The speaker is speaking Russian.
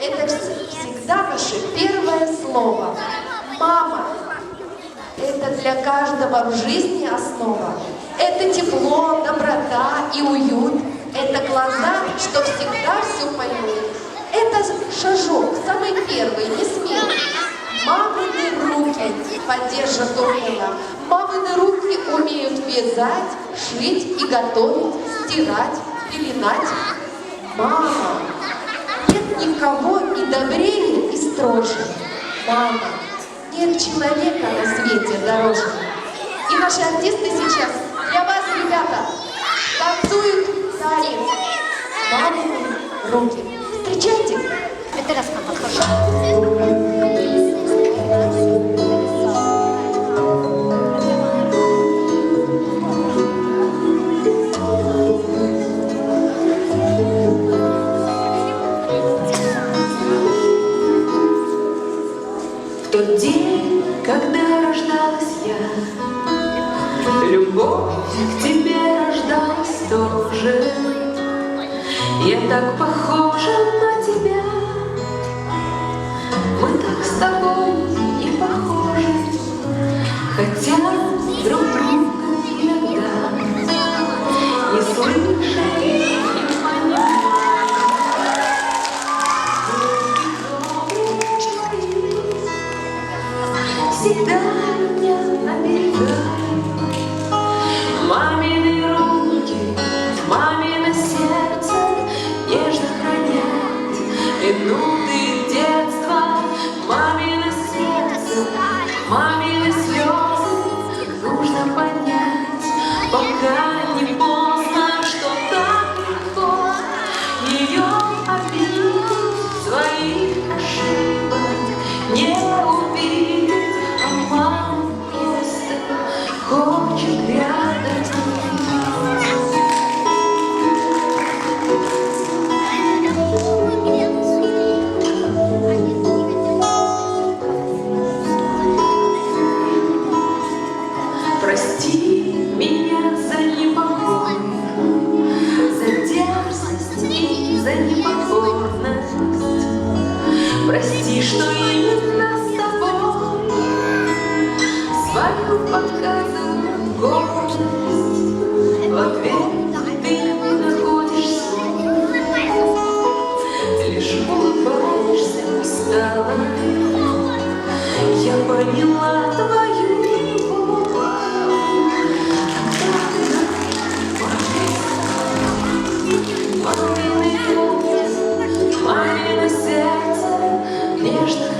Это вс- всегда наше первое слово. Мама. Это для каждого в жизни основа. Это тепло, доброта и уют. Это глаза, что всегда все поют. Это шажок, самый первый, не смелый. Мамины руки поддержат умело. Мамины руки умеют вязать, шить и готовить, стирать, пеленать. Мама. Никого и добрее, и строже. Мама. Нет человека на свете дороже. И наши артисты сейчас для вас, ребята, танцуют танец. Мамины руки. Тот день, когда рождалась я, Любовь к тебе рождалась тоже. Я так похожа на тебя, всегда меня оберегай. Прости меня за непокой, за дерзость и за непокорность. Прости, что именно стала, я поняла твою любовь. Мамины руки, мамино сердце, нежно